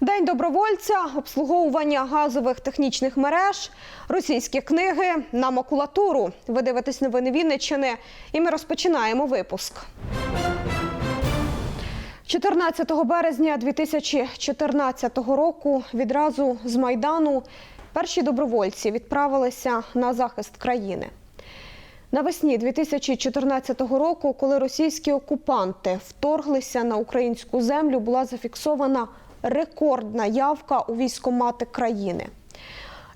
День добровольця, обслуговування газових технічних мереж, російські книги на макулатуру. Ви дивитесь новини Вінниччини, і ми розпочинаємо випуск. 14 березня 2014 року відразу з Майдану перші добровольці відправилися на захист країни. Навесні 2014 року, коли російські окупанти вторглися на українську землю, була зафіксована рекордна явка у військомати країни.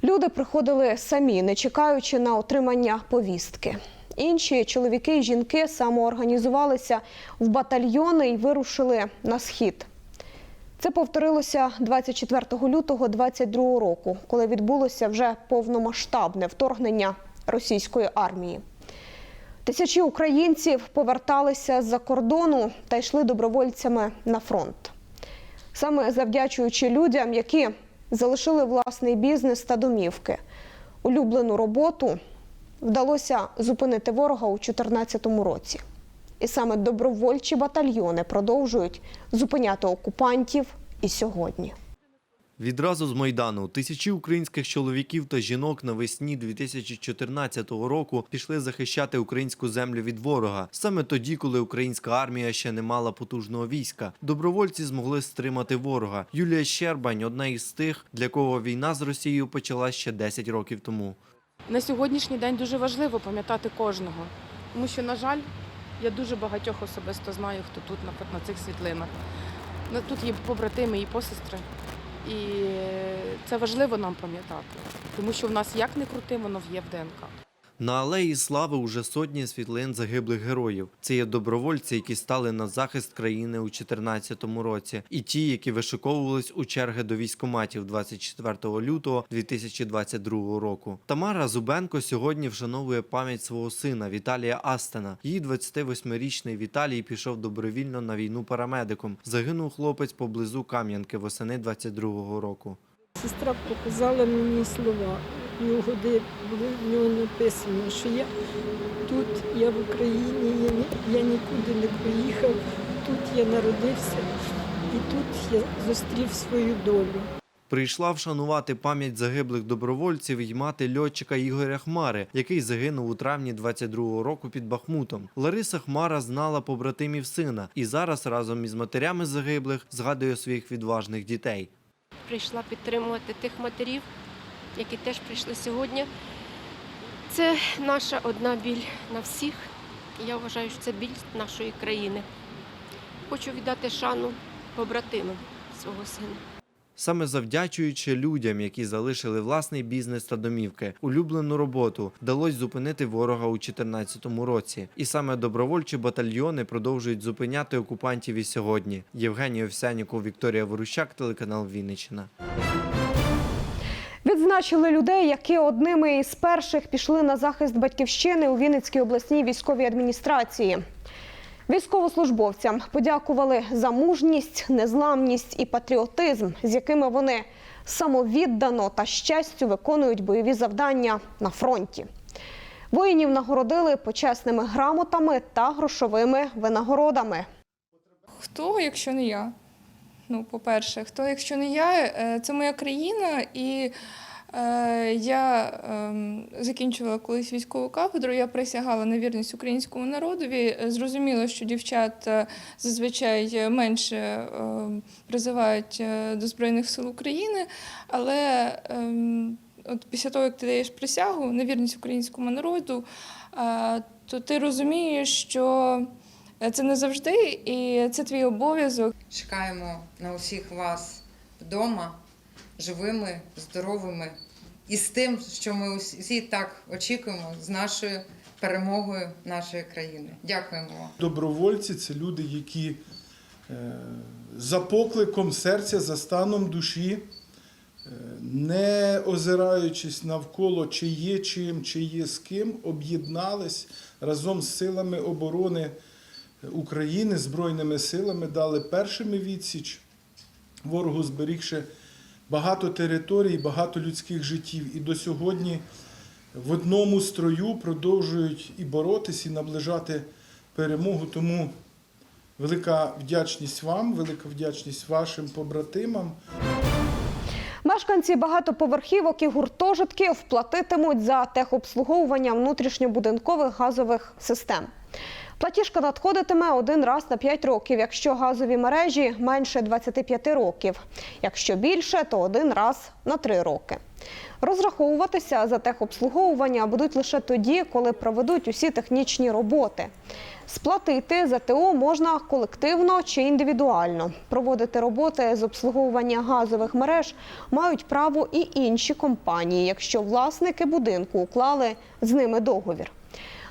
Люди приходили самі, не чекаючи на отримання повістки. Інші чоловіки і жінки самоорганізувалися в батальйони і вирушили на схід. Це повторилося 24 лютого 2022 року, коли відбулося вже повномасштабне вторгнення російської армії. Тисячі українців поверталися з-за кордону та йшли добровольцями на фронт. Саме завдячуючи людям, які залишили власний бізнес та домівки, улюблену роботу, вдалося зупинити ворога у 2014 році. І саме добровольчі батальйони продовжують зупиняти окупантів і сьогодні. Відразу з Майдану тисячі українських чоловіків та жінок навесні 2014 року пішли захищати українську землю від ворога. Саме тоді, коли українська армія ще не мала потужного війська, добровольці змогли стримати ворога. Юлія Щербань одна із тих, для кого війна з Росією почалась ще 10 років тому. На сьогоднішній день дуже важливо пам'ятати кожного, тому що, на жаль, я дуже багатьох особисто знаю, хто тут на, цих світлинах. Ну, Тут є побратими і посестри. І це важливо нам пам'ятати, тому що в нас як не крути, воно є в ДНК. На алеї слави уже сотні світлин загиблих героїв. Це є добровольці, які стали на захист країни у 2014 році, і ті, які вишиковувались у черги до військоматів 24 лютого 2022 року. Тамара Зубенко сьогодні вшановує пам'ять свого сина Віталія Астена. Її 28-річний Віталій пішов добровільно на війну парамедиком. Загинув хлопець поблизу Кам'янки восени 22 року. Сестра показала мені слова. Його де було в нього написано, що я тут, я в Україні, я, ні- я нікуди не поїхав, тут я народився і тут я зустрів свою долю. Прийшла вшанувати пам'ять загиблих добровольців й мати льотчика Ігоря Хмари, який загинув у травні 22-го року під Бахмутом. Лариса Хмара знала побратимів сина і зараз разом із матерями загиблих згадує своїх відважних дітей. прийшла підтримувати тих матерів, які теж прийшли сьогодні. Це наша одна біль на всіх. Я вважаю, що це біль нашої країни. Хочу віддати шану побратимам свого сина. Саме завдячуючи людям, які залишили власний бізнес та домівки, улюблену роботу, вдалося зупинити ворога у 2014 році. І саме добровольчі батальйони продовжують зупиняти окупантів і сьогодні. Євгеній Овсяніков, Вікторія Ворущак, телеканал Вінниччина. Відзначили людей, які одними із перших пішли на захист батьківщини у Вінницькій обласній військовій адміністрації. Військовослужбовцям подякували за мужність, незламність і патріотизм, з якими вони самовіддано та з честю виконують бойові завдання на фронті. Воїнів нагородили почесними грамотами та грошовими винагородами. Хто, якщо не я? Ну, по-перше, хто, якщо не я, Е, це моя країна, і я ем, закінчувала колись військову кафедру, я присягала на вірність українському народові. Е, Зрозуміло, що дівчат е, зазвичай менше е, призивають е, до Збройних сил України, але ем, от після того, як ти даєш присягу на вірність українському народу, е, то ти розумієш, що це не завжди, і це твій обов'язок. Чекаємо на усіх вас вдома, живими, здоровими і з тим, що ми усі так очікуємо з нашою перемогою нашої країни. Дякуємо вам. Добровольці це люди, які е, за покликом серця, за станом душі, е, не озираючись навколо, чи є чим, чи є з ким, об'єднались разом з силами оборони України, Збройними силами, дали першими відсіч ворогу, зберігши багато територій, багато людських життів. І до сьогодні в одному строю продовжують і боротись, і наближати перемогу. Тому велика вдячність вам, велика вдячність вашим побратимам. Мешканці багатоповерхівок і гуртожитків платитимуть за техобслуговування внутрішньобудинкових газових систем. Платіжка надходитиме один раз на 5 років, якщо газові мережі менше 25 років. Якщо більше, то один раз на 3 роки. Розраховуватися за техобслуговування будуть лише тоді, коли проведуть усі технічні роботи. Сплатити за ТО можна колективно чи індивідуально. Проводити роботи з обслуговування газових мереж мають право і інші компанії, якщо власники будинку уклали з ними договір.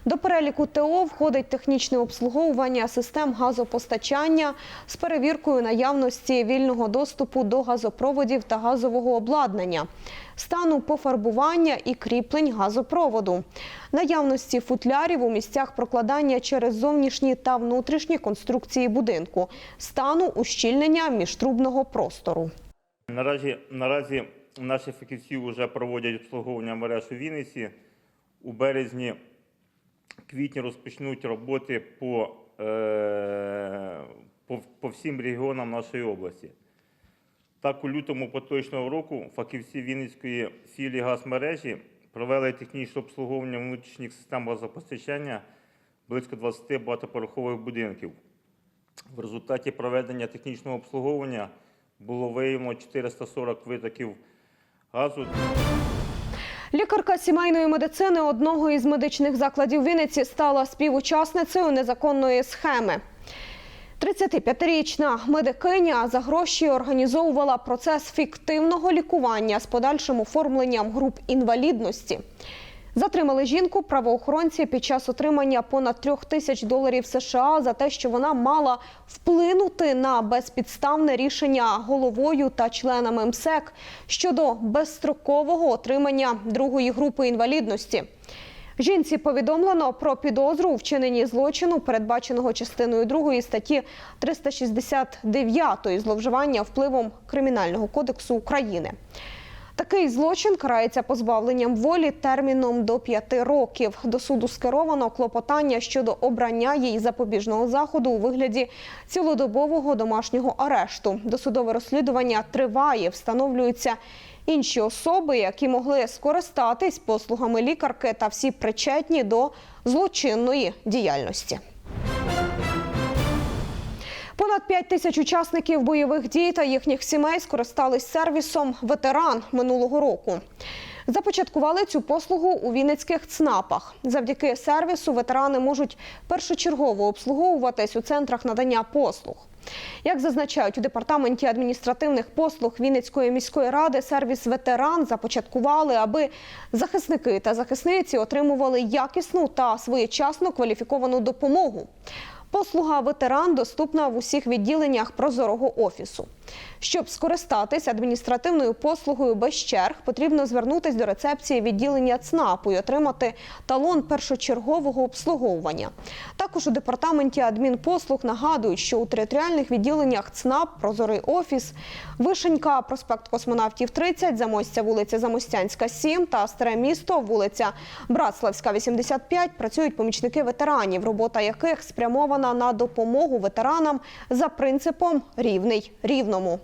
До переліку ТО входить технічне обслуговування систем газопостачання з перевіркою наявності вільного доступу до газопроводів та газового обладнання, стану пофарбування і кріплень газопроводу, наявності футлярів у місцях прокладання через зовнішні та внутрішні конструкції будинку, стану ущільнення міжтрубного простору. Наразі, наразі наші фахівці вже проводять обслуговування мереж у Вінниці. У березні, квітні розпочнуть роботи по, е, по, по всім регіонам нашої області. Так, у лютому поточного року фахівці Вінницької філії газмережі провели технічне обслуговування внутрішніх систем газопостачання близько 20 багатоповерхових будинків. В результаті проведення технічного обслуговування було виявлено 440 витоків газу. Лікарка сімейної медицини одного із медичних закладів Вінниці стала співучасницею незаконної схеми. 35-річна медикиня за гроші організовувала процес фіктивного лікування з подальшим оформленням груп інвалідності. Затримали жінку правоохоронці під час отримання понад трьох тисяч доларів США за те, що вона мала вплинути на безпідставне рішення головою та членами МСЕК щодо безстрокового отримання другої групи інвалідності. Жінці повідомлено про підозру у вчиненні злочину, передбаченого частиною 2 статті 369 зловживання впливом Кримінального кодексу України. Такий злочин карається позбавленням волі терміном до 5 років. До суду скеровано клопотання щодо обрання їй запобіжного заходу у вигляді цілодобового домашнього арешту. Досудове розслідування триває, встановлюються інші особи, які могли скористатись послугами лікарки та всі причетні до злочинної діяльності. Понад 5 тисяч учасників бойових дій та їхніх сімей скористались сервісом ветеран минулого року. Започаткували цю послугу у Вінницьких ЦНАПах. Завдяки сервісу ветерани можуть першочергово обслуговуватись у центрах надання послуг. Як зазначають у департаменті адміністративних послуг Вінницької міської ради, сервіс ветеран започаткували, аби захисники та захисниці отримували якісну та своєчасну кваліфіковану допомогу. Послуга ветеран доступна в усіх відділеннях прозорого офісу. Щоб скористатись адміністративною послугою без черг, потрібно звернутись до рецепції відділення ЦНАПу і отримати талон першочергового обслуговування. Також у департаменті адмінпослуг нагадують, що у територіальних відділеннях ЦНАП, прозорий офіс, Вишенька, проспект Космонавтів 30, Замостя, вулиця Замостянська 7 та Старе місто, вулиця Братславська 85 працюють помічники ветеранів, робота яких спрямована на допомогу ветеранам за принципом рівний рівному.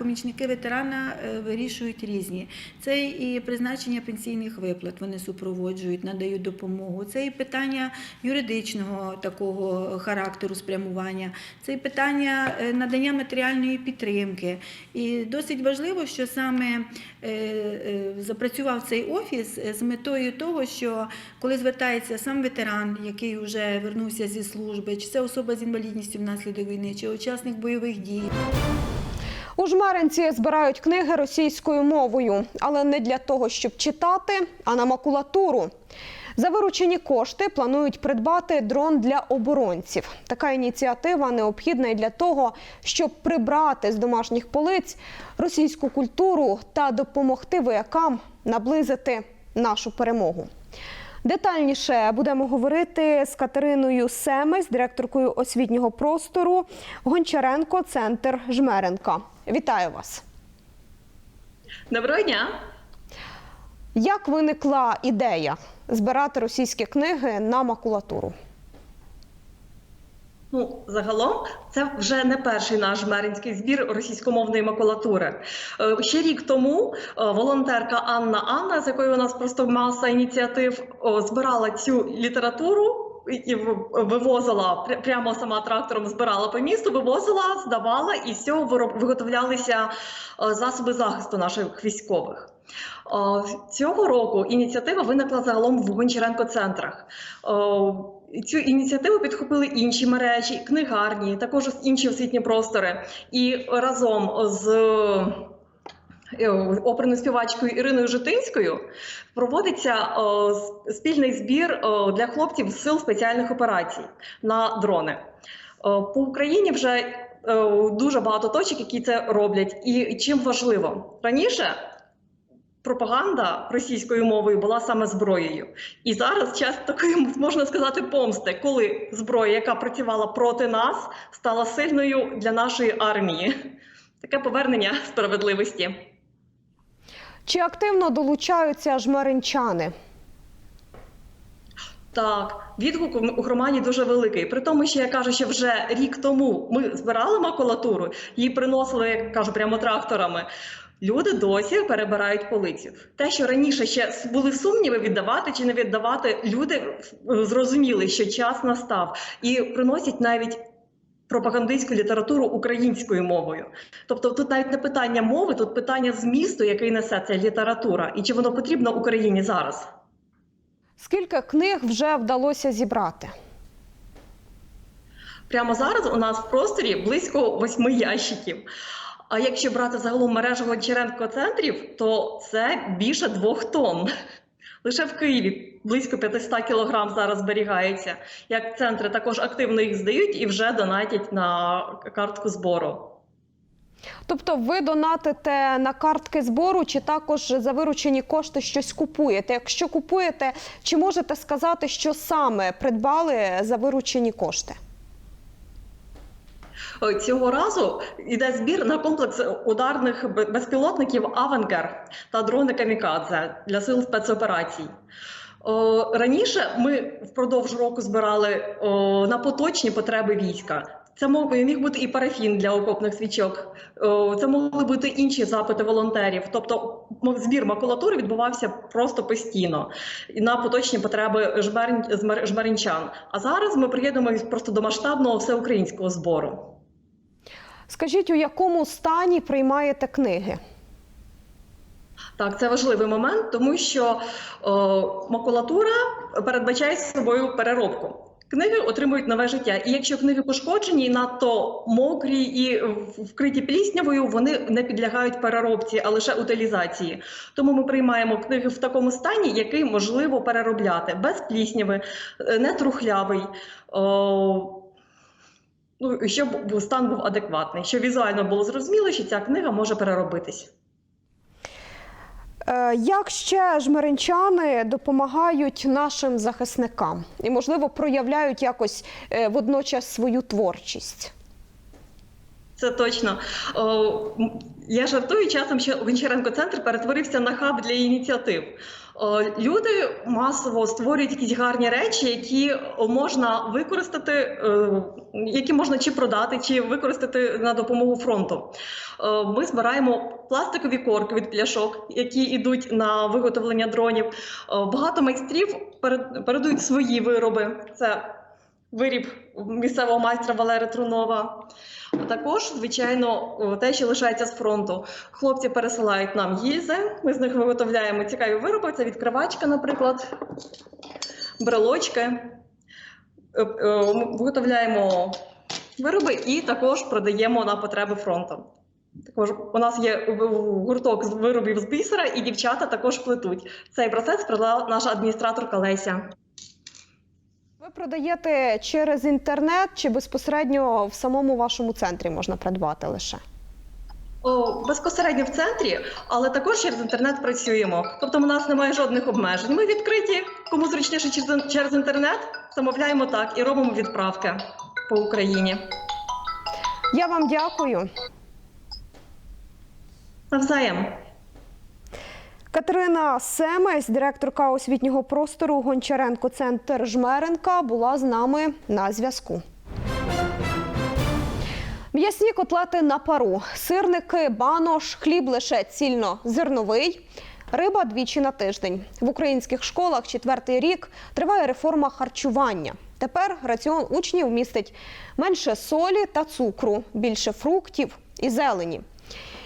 Помічники ветерана е, вирішують різні. Це і призначення пенсійних виплат, вони супроводжують, надають допомогу. Це і питання юридичного такого характеру спрямування, це і питання е, надання матеріальної підтримки. І досить важливо, що саме е, запрацював цей офіс з метою того, що коли звертається сам ветеран, який вже вернувся зі служби, чи це особа з інвалідністю внаслідок війни, чи учасник бойових дій. У жмеринці збирають книги російською мовою, але не для того, щоб читати, а на макулатуру. За виручені кошти планують придбати дрон для оборонців. Така ініціатива необхідна і для того, щоб прибрати з домашніх полиць російську культуру та допомогти воякам наблизити нашу перемогу. Детальніше будемо говорити з Катериною Семес, директоркою освітнього простору Гончаренко, центр Жмеренка. Вітаю вас. Доброго дня. Як виникла ідея збирати російські книги на макулатуру? Ну, загалом, це вже не перший наш жмеринський збір російськомовної макулатури. Е, Ще рік тому е, волонтерка Анна Анна, з якою у нас просто маса ініціатив, збирала цю літературу. Вивозила прямо сама трактором збирала по місту, вивозила, здавала, і з цього виготовлялися е, засоби захисту наших військових. Е, Цього року ініціатива виникла загалом в Гончаренко центрах. Е, Цю ініціативу підхопили інші мережі, книгарні, також інші освітні простори. І разом з оперною співачкою Іриною Житинською проводиться е, спільний збір е, для хлопців сил спеціальних операцій на дрони. Е, По Україні вже е, дуже багато точок, які це роблять. І чим важливо раніше. Пропаганда російською мовою була саме зброєю, і зараз час такої можна сказати помсти, коли зброя, яка працювала проти нас, стала сильною для нашої армії. Таке повернення справедливості. Чи активно долучаються жмеринчани? Так, відгук у- громаді дуже великий. При тому, що я кажу, що вже рік тому ми збирали макулатуру, її приносили, як кажу, прямо тракторами. Люди досі перебирають полицю. Те, що раніше ще були сумніви, віддавати чи не віддавати, люди е, зрозуміли, що час настав, і приносять навіть пропагандистську літературу українською мовою. Тобто, тут навіть не питання мови, тут питання змісту, який несе ця література, і чи воно потрібно Україні зараз. Скільки книг вже вдалося зібрати? Прямо зараз у нас в просторі близько восьми ящиків. А якщо брати загалом мережу Гончаренко центрів, то це більше двох тонн. Лише в Києві близько 500 кілограм зараз зберігається. Як центри також активно їх здають і вже донатять на картку збору. Тобто ви донатите на картки збору, чи також за виручені кошти щось купуєте? Якщо купуєте, чи можете сказати, що саме придбали за виручені кошти? Цього разу йде збір на комплекс ударних безпілотників Авенгер та дрони Камікадзе для сил спецоперацій. Раніше ми впродовж року збирали на поточні потреби війська. Це міг бути і парафін для окопних свічок. Це могли бути інші запити волонтерів. Тобто збір макулатури відбувався просто постійно на поточні потреби жмерин, жмеринчан. А зараз ми приєднуємося просто до масштабного всеукраїнського збору. Скажіть, у якому стані приймаєте книги? Так, це важливий момент, тому що о, макулатура передбачає собою переробку. Книги отримують нове життя. І якщо книги пошкоджені, надто мокрі і вкриті пліснявою, вони не підлягають переробці, а лише утилізації. Тому ми приймаємо книги в такому стані, який можливо переробляти без плісняви, е, не трухлявий. О, Ну, щоб стан був адекватний, щоб візуально було зрозуміло, що ця книга може переробитись. Е, Як ще жмеринчани допомагають нашим захисникам і, можливо, проявляють якось е, водночас свою творчість? Це точно. О, я жартую часом, що Гончаренко центр перетворився на хаб для ініціатив. О, люди масово створюють якісь гарні речі, які можна використати, е, які можна чи продати, чи використати на допомогу фронту. Е, Ми збираємо пластикові корки від пляшок, які йдуть на виготовлення дронів. Е, Багато майстрів передають свої вироби. Це виріб місцевого майстра Валери Трунова. А Також, звичайно, те, що лишається з фронту. Хлопці пересилають нам гільзи. Ми з них виготовляємо цікаві вироби. Це відкривачка, наприклад, брелочки. Е, е, виготовляємо вироби і також продаємо на потреби фронту. Також у нас є гурток з виробів з бісера, і дівчата також плетуть. Цей процес провела наша адміністраторка Леся. Ви продаєте через інтернет чи безпосередньо в самому вашому центрі можна придбати лише? О, безпосередньо в центрі, але також через інтернет працюємо. Тобто у нас немає жодних обмежень. Ми відкриті, кому зручніше через, через інтернет, замовляємо так і робимо відправки по Україні. Я вам дякую. Навзаєм. Катерина Семесь, директорка освітнього простору Гончаренко Центр Жмеренка, була з нами на зв'язку. М'ясні котлети на пару, сирники, банош, хліб лише цільно-зерновий, риба двічі на тиждень. В українських школах четвертий рік триває реформа харчування. Тепер раціон учнів містить менше солі та цукру, більше фруктів і зелені.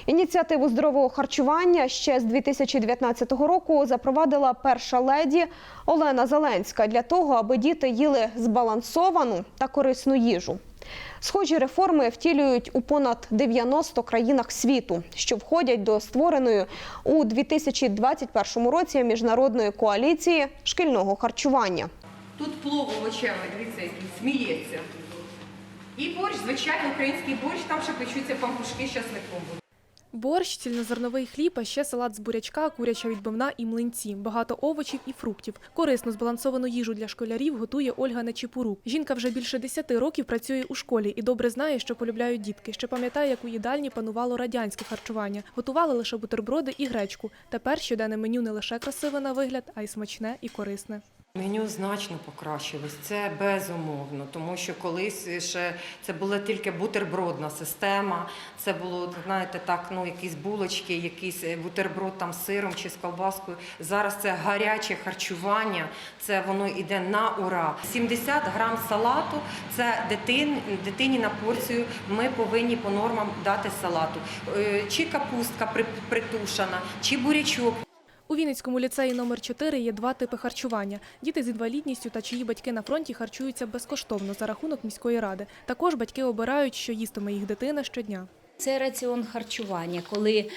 Ініціативу здорового харчування ще з 2019 року запровадила перша леді Олена Зеленська для того, аби діти їли збалансовану та корисну їжу. Схожі реформи втілюють у понад 90 країнах світу, що входять до створеної у 2021 році міжнародної коаліції шкільного харчування. Тут плов овочевий, дивіться, сміється. І борщ, звичайно, український борщ, там ще печуться пампушки з часником. Борщ, цільнозерновий хліб, а ще салат з бурячка, куряча відбивна і млинці, багато овочів і фруктів. Корисну збалансовану їжу для школярів готує Ольга Нечіпорук. Жінка вже більше 10 років працює у школі і добре знає, що полюбляють дітки. Ще пам'ятає, як у їдальні панувало радянське харчування. Готували лише бутерброди і гречку. Тепер щоденне меню не лише красиве на вигляд, а й смачне і корисне. Меню значно покращилось, це безумовно, тому що колись ще це була тільки бутербродна система. Це було, знаєте, так, ну якісь булочки, якийсь е, бутерброд там з сиром чи з колбаскою. Зараз це гаряче харчування, це воно йде на ура. 70 грам салату це дитин, дитині на порцію. Ми повинні по нормам дати салату. Е, Чи капустка при- притушена, чи бурячок. У Вінницькому ліцеї номер 4 є два типи харчування. Діти з інвалідністю та чиї батьки на фронті харчуються безкоштовно за рахунок міської ради. Також батьки обирають, що їстиме їх дитина щодня. Це раціон харчування, коли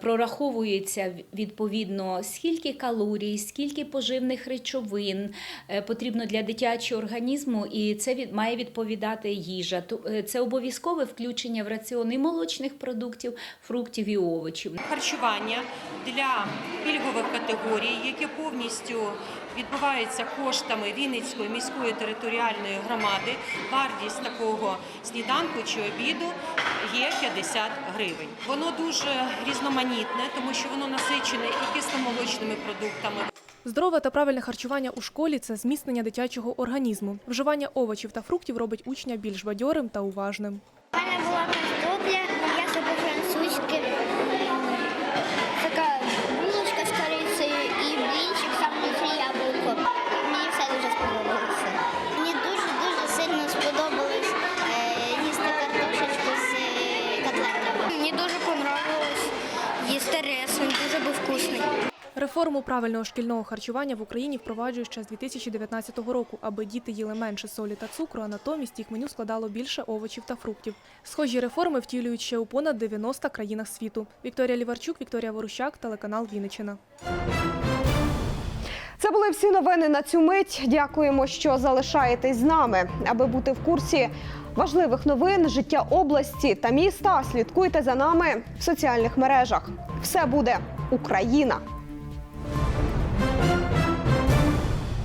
прораховується відповідно скільки калорій, скільки поживних речовин е, потрібно для дитячого організму, і це від, має відповідати їжа. Е, Це обов'язкове включення в раціон і молочних продуктів, фруктів і овочів. харчування для пільгових категорій, яке повністю відбувається коштами Вінницької міської територіальної громади. Вартість такого сніданку чи обіду є 50 гривень. Воно дуже різноманітне, тому що воно насичене і кисломолочними продуктами. Здорове та правильне харчування у школі це зміцнення дитячого організму. Вживання овочів та фруктів робить учня більш бадьорим та уважним. У мене була він дуже був вкусний. Реформу правильного шкільного харчування в Україні впроваджують ще з 2019 року, аби діти їли менше солі та цукру, а натомість їх меню складало більше овочів та фруктів. Схожі реформи втілюють ще у понад 90 країнах світу. Вікторія Ліварчук, Вікторія Ворущак, телеканал Вінниччина. Це були всі новини на цю мить. Дякуємо, що залишаєтесь з нами. Аби бути в курсі важливих новин життя області та міста. Слідкуйте за нами в соціальних мережах. Все буде Україна.